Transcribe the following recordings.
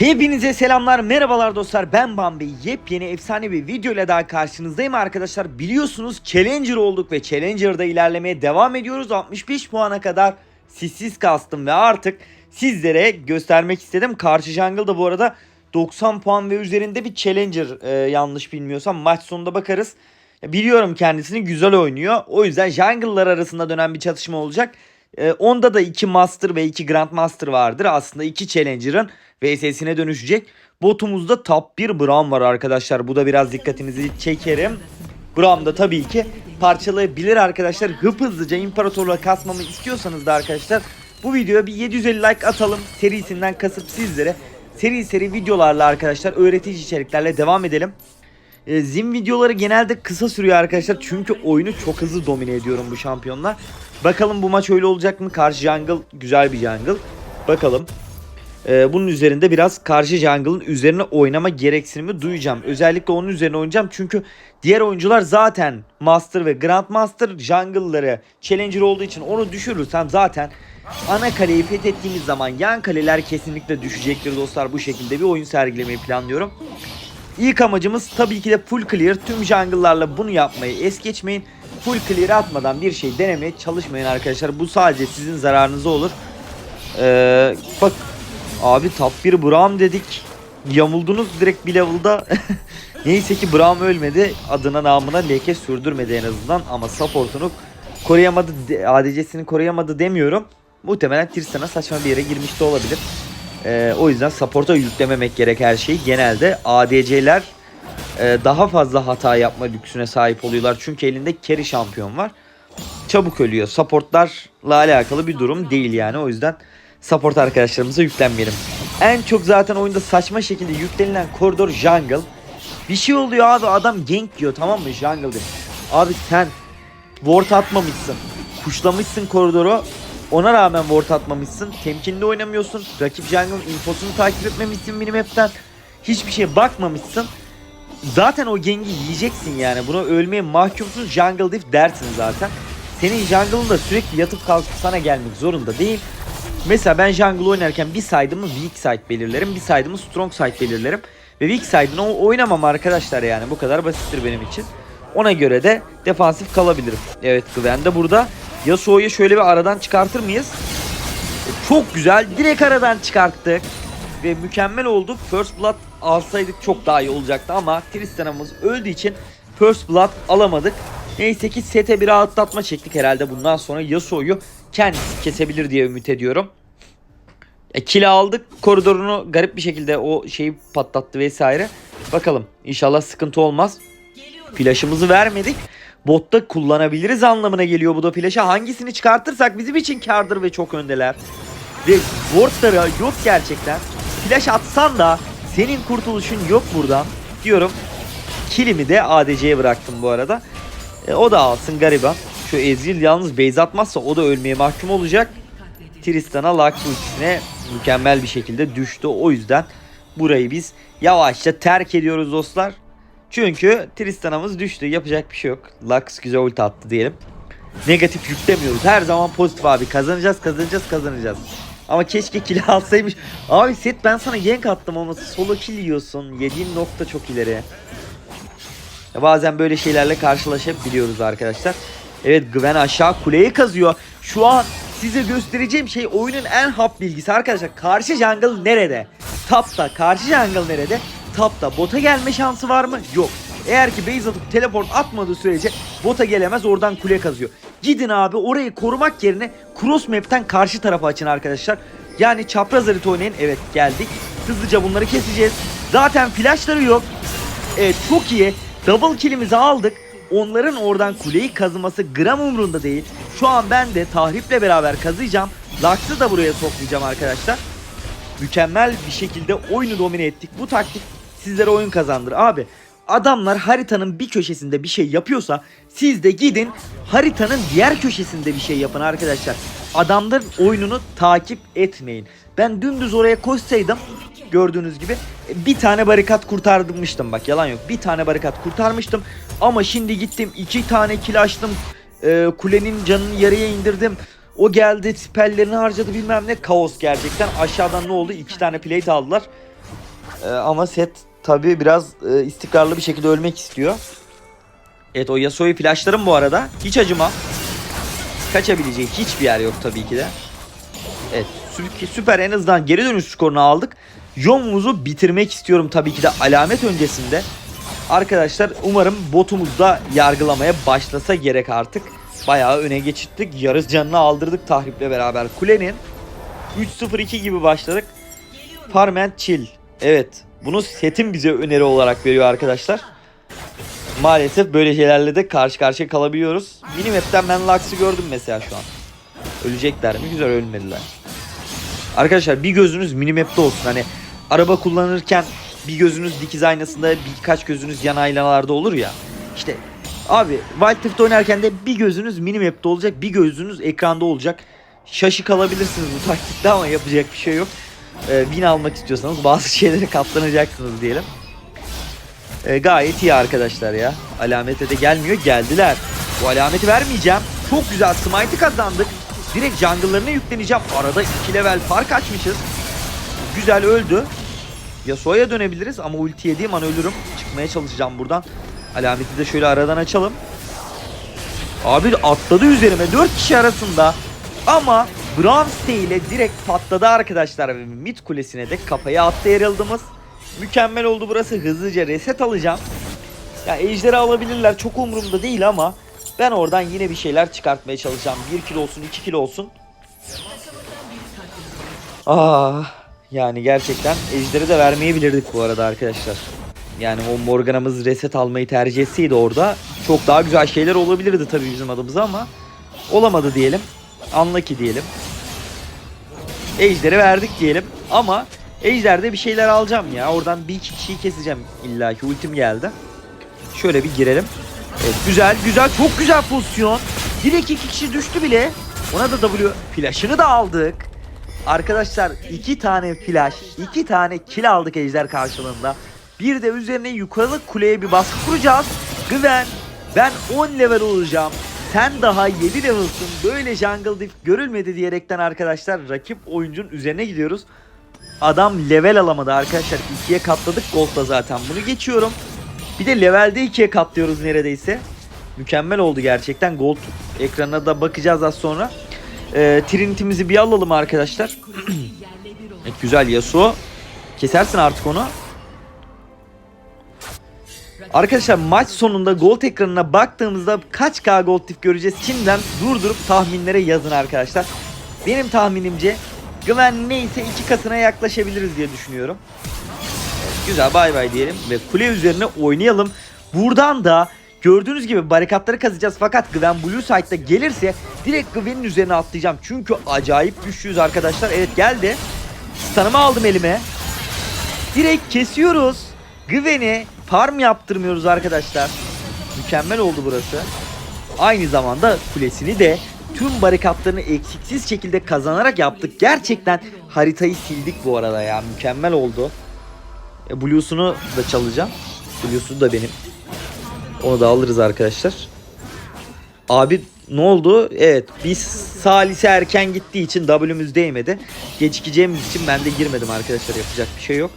Hepinize selamlar, merhabalar dostlar. Ben Bambi. Yepyeni efsane bir video ile daha karşınızdayım arkadaşlar. Biliyorsunuz Challenger olduk ve Challenger'da ilerlemeye devam ediyoruz. 65 puana kadar sissiz kastım ve artık sizlere göstermek istedim. Karşı Jungle da bu arada 90 puan ve üzerinde bir Challenger e, yanlış bilmiyorsam. Maç sonunda bakarız. Biliyorum kendisini güzel oynuyor. O yüzden Jungle'lar arasında dönen bir çatışma olacak. E, onda da 2 Master ve 2 Grandmaster vardır. Aslında 2 Challenger'ın VS'sine dönüşecek. Botumuzda top 1 Braum var arkadaşlar. Bu da biraz dikkatinizi çekerim. Braum da tabii ki parçalayabilir arkadaşlar. Hıp hızlıca imparatorluğa kasmamı istiyorsanız da arkadaşlar bu videoya bir 750 like atalım. Serisinden kasıp sizlere seri seri videolarla arkadaşlar öğretici içeriklerle devam edelim. E, Zim videoları genelde kısa sürüyor arkadaşlar. Çünkü oyunu çok hızlı domine ediyorum bu şampiyonla. Bakalım bu maç öyle olacak mı? Karşı jungle güzel bir jungle. Bakalım. E, bunun üzerinde biraz karşı jungle'ın üzerine oynama gereksinimi duyacağım. Özellikle onun üzerine oynayacağım. Çünkü diğer oyuncular zaten Master ve Grandmaster jungle'ları Challenger olduğu için onu düşürürsem zaten ana kaleyi fethettiğimiz zaman yan kaleler kesinlikle düşecektir dostlar. Bu şekilde bir oyun sergilemeyi planlıyorum. İlk amacımız tabii ki de full clear. Tüm jungle'larla bunu yapmayı es geçmeyin. Full clear atmadan bir şey denemeye çalışmayın arkadaşlar. Bu sadece sizin zararınıza olur. Ee, bak abi top 1 Braum dedik. Yamuldunuz direkt bir level'da. Neyse ki Braum ölmedi. Adına namına leke sürdürmedi en azından. Ama support'unu koruyamadı. ADC'sini koruyamadı demiyorum. Muhtemelen Tristan'a saçma bir yere girmiş de olabilir. Ee, o yüzden support'a yüklememek gerek her şeyi. Genelde ADC'ler e, daha fazla hata yapma lüksüne sahip oluyorlar. Çünkü elinde carry şampiyon var. Çabuk ölüyor. Supportlarla alakalı bir durum değil yani. O yüzden support arkadaşlarımıza yüklenmeyelim. En çok zaten oyunda saçma şekilde yüklenilen koridor jungle. Bir şey oluyor abi adam gank yiyor tamam mı jungle'de. Abi sen ward atmamışsın. Kuşlamışsın koridoru. Ona rağmen ward atmamışsın. Temkinli oynamıyorsun. Rakip jungle'ın infosunu takip etmemişsin minimap'ten. Hiçbir şeye bakmamışsın. Zaten o gengi yiyeceksin yani. Buna ölmeye mahkumsun. Jungle diff dersin zaten. Senin jungle'ın da sürekli yatıp kalkıp sana gelmek zorunda değil. Mesela ben jungle oynarken bir side'ımı weak side belirlerim. Bir side'ımı strong side belirlerim. Ve weak side'ını oynamam arkadaşlar yani. Bu kadar basittir benim için. Ona göre de defansif kalabilirim. Evet Gwen de burada. Yasuo'yu şöyle bir aradan çıkartır mıyız? E, Çok güzel. Direkt aradan çıkarttık. Ve mükemmel oldu. First Blood alsaydık çok daha iyi olacaktı ama Tristan'ımız öldüğü için First Blood alamadık. Neyse ki sete bir rahatlatma çektik herhalde. Bundan sonra Yasuo'yu kendisi kesebilir diye ümit ediyorum. E, kill aldık. Koridorunu garip bir şekilde o şeyi patlattı vesaire. Bakalım. İnşallah sıkıntı olmaz. Flash'ımızı vermedik. Botta kullanabiliriz anlamına geliyor bu da flash'a. Hangisini çıkartırsak bizim için kardır ve çok öndeler. Ve wardları yok gerçekten. Flash atsan da senin kurtuluşun yok buradan diyorum. Kilimi de ADC'ye bıraktım bu arada. E, o da alsın gariban. Şu Ezreal yalnız base atmazsa o da ölmeye mahkum olacak. Tristan'a Lux ultisine mükemmel bir şekilde düştü. O yüzden burayı biz yavaşça terk ediyoruz dostlar. Çünkü Tristan'ımız düştü. Yapacak bir şey yok. Lux güzel ulti attı diyelim. Negatif yüklemiyoruz. Her zaman pozitif abi. Kazanacağız, kazanacağız, kazanacağız. Ama keşke kill alsaymış. Abi set ben sana gank attım ama solo kill yiyorsun. Yediğin nokta çok ileri. Ya bazen böyle şeylerle karşılaşabiliyoruz arkadaşlar. Evet Gwen aşağı kuleyi kazıyor. Şu an size göstereceğim şey oyunun en hap bilgisi arkadaşlar. Karşı jungle nerede? Tapta. Karşı jungle nerede? Tapta. Bota gelme şansı var mı? Yok. Eğer ki base atıp teleport atmadığı sürece bota gelemez oradan kule kazıyor. Gidin abi orayı korumak yerine cross map'ten karşı tarafa açın arkadaşlar. Yani çapraz harita oynayın. Evet geldik. Hızlıca bunları keseceğiz. Zaten flashları yok. Evet çok iyi. Double kill'imizi aldık. Onların oradan kuleyi kazıması gram umrunda değil. Şu an ben de tahriple beraber kazıyacağım. Lux'ı da buraya sokmayacağım arkadaşlar. Mükemmel bir şekilde oyunu domine ettik. Bu taktik sizlere oyun kazandır. Abi adamlar haritanın bir köşesinde bir şey yapıyorsa siz de gidin haritanın diğer köşesinde bir şey yapın arkadaşlar. Adamların oyununu takip etmeyin. Ben dümdüz oraya koşsaydım gördüğünüz gibi bir tane barikat kurtarmıştım bak yalan yok. Bir tane barikat kurtarmıştım ama şimdi gittim iki tane kill açtım. Ee, kulenin canını yarıya indirdim. O geldi spellerini harcadı bilmem ne kaos gerçekten. Aşağıdan ne oldu? İki tane plate aldılar. Ee, ama set tabi biraz e, istikrarlı bir şekilde ölmek istiyor. Evet o Yasuo'yu flashlarım bu arada. Hiç acımam. Kaçabileceği hiçbir yer yok tabii ki de. Evet sü- süper en azından geri dönüş skorunu aldık. Yomuz'u bitirmek istiyorum tabii ki de alamet öncesinde. Arkadaşlar umarım botumuz da yargılamaya başlasa gerek artık. Bayağı öne geçittik. Yarız canını aldırdık tahriple beraber kulenin. 3-0-2 gibi başladık. Farment chill. Evet. Bunu setin bize öneri olarak veriyor arkadaşlar. Maalesef böyle şeylerle de karşı karşıya kalabiliyoruz. Minimap'ten ben Lux'ı gördüm mesela şu an. Ölecekler mi? Güzel ölmediler. Arkadaşlar bir gözünüz minimap'te olsun. Hani araba kullanırken bir gözünüz dikiz aynasında birkaç gözünüz yan aynalarda olur ya. İşte abi Wild Rift oynarken de bir gözünüz minimap'te olacak bir gözünüz ekranda olacak. Şaşı kalabilirsiniz bu taktikte ama yapacak bir şey yok. Ee, win almak istiyorsanız bazı şeylere katlanacaksınız diyelim. Ee, gayet iyi arkadaşlar ya. Alamete de gelmiyor. Geldiler. Bu alameti vermeyeceğim. Çok güzel smite'ı kazandık. Direkt jungle'larına yükleneceğim. Arada 2 level fark açmışız. Güzel öldü. Yasuo'ya dönebiliriz ama ulti yediğim an ölürüm. Çıkmaya çalışacağım buradan. Alameti de şöyle aradan açalım. Abi atladı üzerime 4 kişi arasında. Ama Bronze ile direkt patladı arkadaşlar. Ve mid kulesine de kafaya attı yarıldığımız. Mükemmel oldu burası. Hızlıca reset alacağım. Ya ejderi alabilirler. Çok umurumda değil ama ben oradan yine bir şeyler çıkartmaya çalışacağım. 1 kilo olsun 2 kilo olsun. Ah yani gerçekten ejderi de vermeyebilirdik bu arada arkadaşlar. Yani o Morgana'mız reset almayı tercih etseydi orada çok daha güzel şeyler olabilirdi tabii bizim adımıza ama olamadı diyelim. Unlucky diyelim. Ejder'i verdik diyelim ama Ejder'de bir şeyler alacağım ya. Oradan bir iki kişiyi keseceğim illa ki ultim geldi. Şöyle bir girelim. Evet, güzel güzel çok güzel pozisyon. Direkt iki kişi düştü bile. Ona da W flash'ını da aldık. Arkadaşlar iki tane flash, iki tane kill aldık ejder karşılığında. Bir de üzerine yukarılı kuleye bir baskı kuracağız. Güven ben 10 level olacağım. Sen daha 7 level'sın. Böyle jungle diff görülmedi diyerekten arkadaşlar rakip oyuncunun üzerine gidiyoruz. Adam level alamadı arkadaşlar. ikiye katladık Gold'da zaten. Bunu geçiyorum. Bir de levelde ikiye katlıyoruz neredeyse. Mükemmel oldu gerçekten. Gold ekranına da bakacağız az sonra. Ee, Trinity'mizi bir alalım arkadaşlar. evet, güzel Yasuo. Kesersin artık onu. Arkadaşlar maç sonunda gold ekranına baktığımızda kaç K gold tip göreceğiz? Şimdiden durdurup tahminlere yazın arkadaşlar. Benim tahminimce Güven neyse iki katına yaklaşabiliriz diye düşünüyorum. Güzel bay bay diyelim ve kule üzerine oynayalım. Buradan da gördüğünüz gibi barikatları kazacağız fakat Gwen Blue Side'da gelirse direkt Gwen'in üzerine atlayacağım. Çünkü acayip güçlüyüz arkadaşlar. Evet geldi. Stun'ımı aldım elime. Direkt kesiyoruz. Gwen'i farm yaptırmıyoruz arkadaşlar. Mükemmel oldu burası. Aynı zamanda kulesini de tüm barikatlarını eksiksiz şekilde kazanarak yaptık. Gerçekten haritayı sildik bu arada ya. Mükemmel oldu. E, Blue'sunu da çalacağım. Blue'su da benim. Onu da alırız arkadaşlar. Abi ne oldu? Evet biz Salise erken gittiği için W'müz değmedi. Gecikeceğimiz için ben de girmedim arkadaşlar yapacak bir şey yok.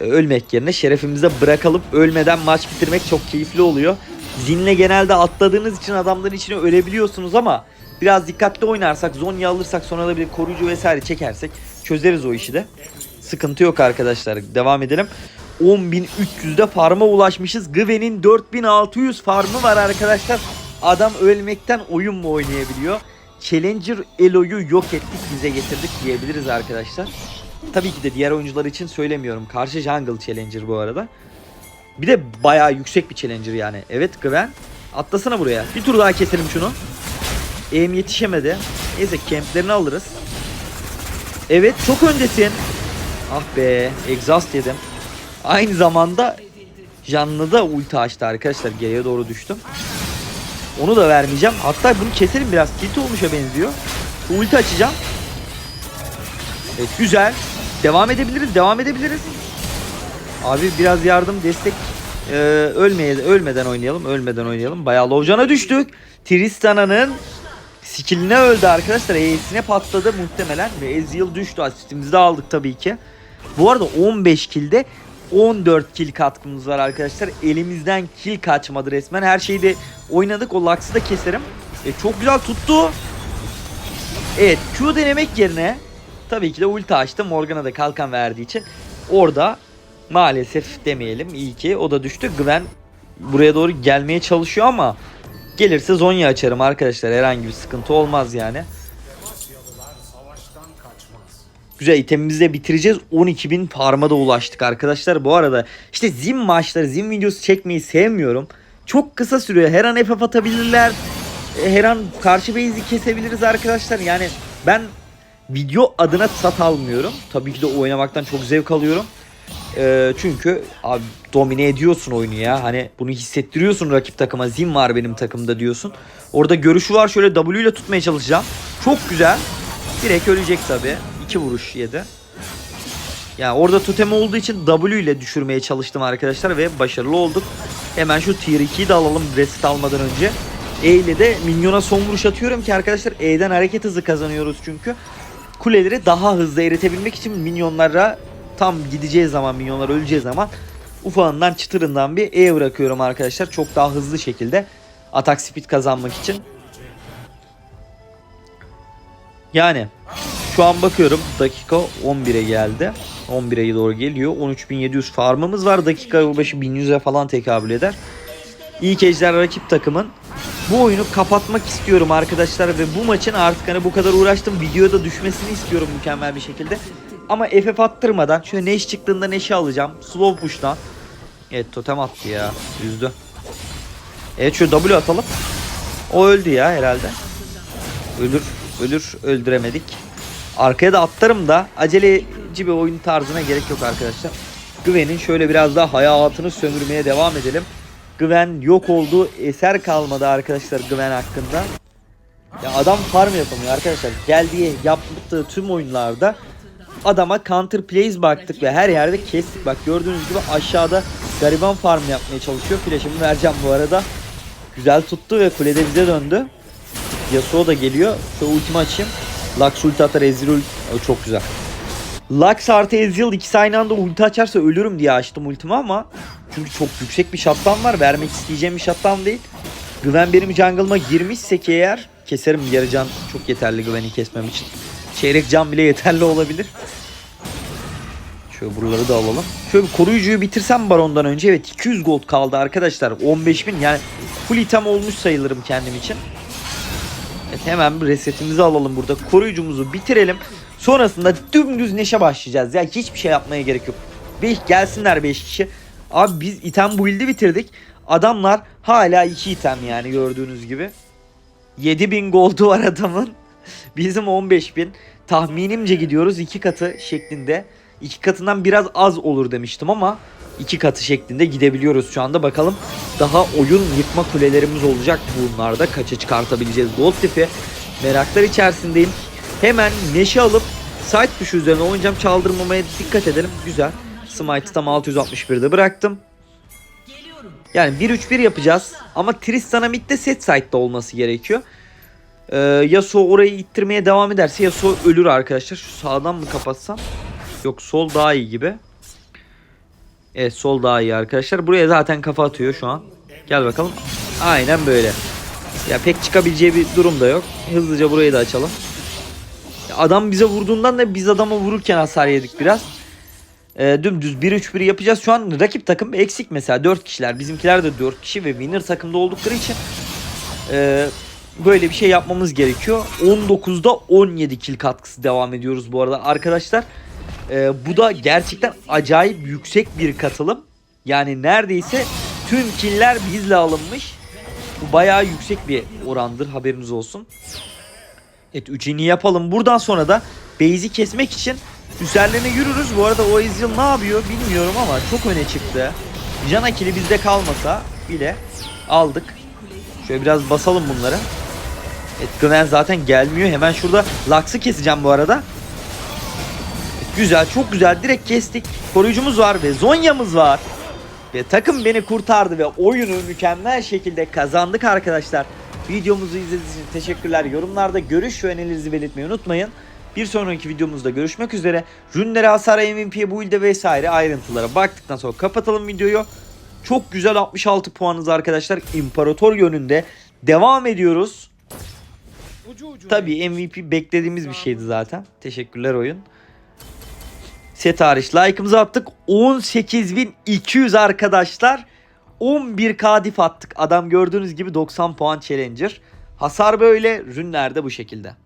Ee, Ölmek yerine şerefimize bırakalım. Ölmeden maç bitirmek çok keyifli oluyor. Zinle genelde atladığınız için adamların içine ölebiliyorsunuz ama biraz dikkatli oynarsak, Zonya alırsak sonra da bir koruyucu vesaire çekersek çözeriz o işi de. Sıkıntı yok arkadaşlar. Devam edelim. 10.300'de farma ulaşmışız. Gwen'in 4600 farmı var arkadaşlar. Adam ölmekten oyun mu oynayabiliyor? Challenger Elo'yu yok ettik bize getirdik diyebiliriz arkadaşlar. Tabii ki de diğer oyuncular için söylemiyorum. Karşı jungle Challenger bu arada. Bir de bayağı yüksek bir Challenger yani. Evet Gwen. Atlasana buraya. Bir tur daha keselim şunu. Aim yetişemedi. Neyse camplerini alırız. Evet çok öndesin. Ah be exhaust yedim. Aynı zamanda canlı da ulti açtı arkadaşlar. Geriye doğru düştüm. Onu da vermeyeceğim. Hatta bunu keselim biraz. Tilt olmuşa benziyor. Ulti açacağım. Evet güzel. Devam edebiliriz. Devam edebiliriz. Abi biraz yardım destek. Ee, ölmeye, ölmeden oynayalım. Ölmeden oynayalım. Bayağı lovcana düştük. Tristana'nın skilline öldü arkadaşlar. E'sine patladı muhtemelen. Ve Ezreal düştü. Asistimizi de aldık tabii ki. Bu arada 15 kilde 14 kill katkımız var arkadaşlar. Elimizden kill kaçmadı resmen. Her şeyi de oynadık. O Lux'ı da keserim. E, çok güzel tuttu. Evet Q denemek yerine tabii ki de ulti açtı. Morgana da kalkan verdiği için orada maalesef demeyelim iyi ki o da düştü. Gwen buraya doğru gelmeye çalışıyor ama gelirse Zonya açarım arkadaşlar. Herhangi bir sıkıntı olmaz yani. Güzel itemimizi de bitireceğiz. 12.000 farma da ulaştık arkadaşlar. Bu arada işte zim maçları, zim videosu çekmeyi sevmiyorum. Çok kısa sürüyor. Her an FF atabilirler. Her an karşı base'i kesebiliriz arkadaşlar. Yani ben video adına sat almıyorum. Tabii ki de oynamaktan çok zevk alıyorum. E, çünkü abi domine ediyorsun oyunu ya. Hani bunu hissettiriyorsun rakip takıma. Zim var benim takımda diyorsun. Orada görüşü var. Şöyle W ile tutmaya çalışacağım. Çok güzel. Direkt ölecek tabi. İki vuruş yedi. Yani orada totem olduğu için W ile düşürmeye çalıştım arkadaşlar ve başarılı olduk. Hemen şu tier 2'yi de alalım reset almadan önce. E ile de minyona son vuruş atıyorum ki arkadaşlar E'den hareket hızı kazanıyoruz çünkü. Kuleleri daha hızlı eritebilmek için minyonlara tam gideceği zaman minyonlar öleceği zaman ufağından çıtırından bir E bırakıyorum arkadaşlar. Çok daha hızlı şekilde atak speed kazanmak için. Yani şu an bakıyorum dakika 11'e geldi. 11'e doğru geliyor. 13.700 farmımız var. Dakika başı 1100'e falan tekabül eder. İlk ejder rakip takımın. Bu oyunu kapatmak istiyorum arkadaşlar ve bu maçın artık hani bu kadar uğraştım videoda düşmesini istiyorum mükemmel bir şekilde. Ama FF attırmadan şöyle Neş çıktığında Neş'i alacağım. Slow push'tan. Evet totem attı ya. Üzdü. Evet şu W atalım. O öldü ya herhalde. Ölür. Ölür. Öldüremedik. Arkaya da atlarım da aceleci bir oyun tarzına gerek yok arkadaşlar. Gwen'in şöyle biraz daha hayatını sömürmeye devam edelim. Gwen yok oldu. Eser kalmadı arkadaşlar Gwen hakkında. Ya adam farm yapamıyor arkadaşlar. Geldiği yaptığı tüm oyunlarda adama counter plays baktık ve her yerde kestik. Bak gördüğünüz gibi aşağıda gariban farm yapmaya çalışıyor. Flash'ımı vereceğim bu arada. Güzel tuttu ve kulede bize döndü. Yasuo da geliyor. Şöyle ultimi açayım. Lux ulti atar Ezreal çok güzel. Lux artı Ezreal ikisi aynı anda ulti açarsa ölürüm diye açtım ultimi ama çünkü çok yüksek bir shutdown var. Vermek isteyeceğim bir shutdown değil. Gwen benim jungle'ıma girmişse ki eğer keserim yarı can çok yeterli Gwen'i kesmem için. Çeyrek can bile yeterli olabilir. Şöyle buraları da alalım. Şöyle koruyucuyu bitirsem barondan önce evet 200 gold kaldı arkadaşlar. 15.000 yani full item olmuş sayılırım kendim için. Evet hemen bir resetimizi alalım burada. Koruyucumuzu bitirelim. Sonrasında dümdüz neşe başlayacağız. Ya hiçbir şey yapmaya gerek yok. Beş, gelsinler 5 kişi. Abi biz item build'i bitirdik. Adamlar hala 2 item yani gördüğünüz gibi. 7000 gold'u var adamın. Bizim 15000. Tahminimce gidiyoruz 2 katı şeklinde. 2 katından biraz az olur demiştim ama 2 katı şeklinde gidebiliyoruz şu anda. Bakalım daha oyun yıkma kulelerimiz olacak bunlarda. Kaça çıkartabileceğiz gold tipi. Meraklar içerisindeyim. Hemen neşe alıp side tuşu üzerine oynayacağım. Çaldırmamaya dikkat edelim. Güzel. Smite'ı tam 661'de bıraktım. Yani 1-3-1 yapacağız. Ama Tristan'a midde set side'da olması gerekiyor. Ee, Yasuo orayı ittirmeye devam ederse Yasuo ölür arkadaşlar. Şu sağdan mı kapatsam? Yok sol daha iyi gibi. Evet sol daha iyi arkadaşlar. Buraya zaten kafa atıyor şu an. Gel bakalım. Aynen böyle. Ya pek çıkabileceği bir durum da yok. Hızlıca burayı da açalım. Adam bize vurduğundan da biz adama vururken hasar yedik biraz. Ee, dümdüz 1-3-1 yapacağız. Şu an rakip takım eksik mesela 4 kişiler. Bizimkiler de 4 kişi ve winner takımda oldukları için ee, böyle bir şey yapmamız gerekiyor. 19'da 17 kill katkısı devam ediyoruz bu arada arkadaşlar. Ee, bu da gerçekten acayip yüksek bir katılım. Yani neredeyse tüm killer bizle alınmış. Bu bayağı yüksek bir orandır haberiniz olsun. Evet 3'ini yapalım. Buradan sonra da base'i kesmek için üzerlerine yürürüz. Bu arada o Ezreal ne yapıyor bilmiyorum ama çok öne çıktı. Can akili bizde kalmasa bile aldık. Şöyle biraz basalım bunları. Evet Gwen zaten gelmiyor. Hemen şurada Lux'ı keseceğim bu arada. Güzel çok güzel direkt kestik. Koruyucumuz var ve Zonya'mız var. Ve takım beni kurtardı ve oyunu mükemmel şekilde kazandık arkadaşlar. Videomuzu izlediğiniz için teşekkürler. Yorumlarda görüş ve önerilerinizi belirtmeyi unutmayın. Bir sonraki videomuzda görüşmek üzere. Rünlere, hasara, MVP'ye, build'e vesaire ayrıntılara baktıktan sonra kapatalım videoyu. Çok güzel 66 puanınız arkadaşlar. İmparator yönünde devam ediyoruz. Tabii MVP beklediğimiz bir şeydi zaten. Teşekkürler oyun. Set hariç like'ımızı attık. 18.200 arkadaşlar. 11 kadif attık. Adam gördüğünüz gibi 90 puan challenger. Hasar böyle. Rünler de bu şekilde.